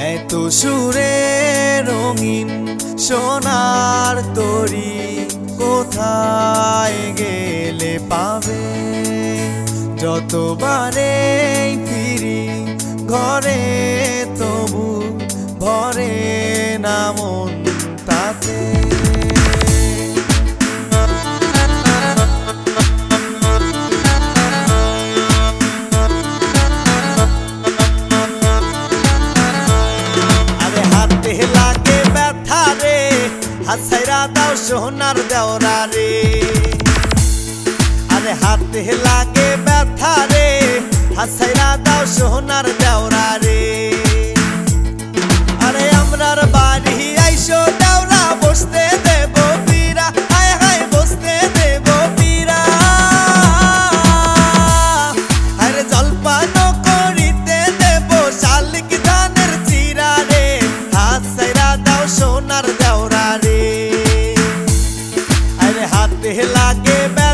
এত সুরে রঙিন সোনার তরি কোথায় গেলে পাবে? যতবারে ফিরি ঘরে তবু ভরে না মন তাতে। হাসাইরা দাও সোনার দেওরা রে। আরে হাতে লাগে ব্যথা রে। হাসাইরা দাও সোনার আরে হাতে লাগে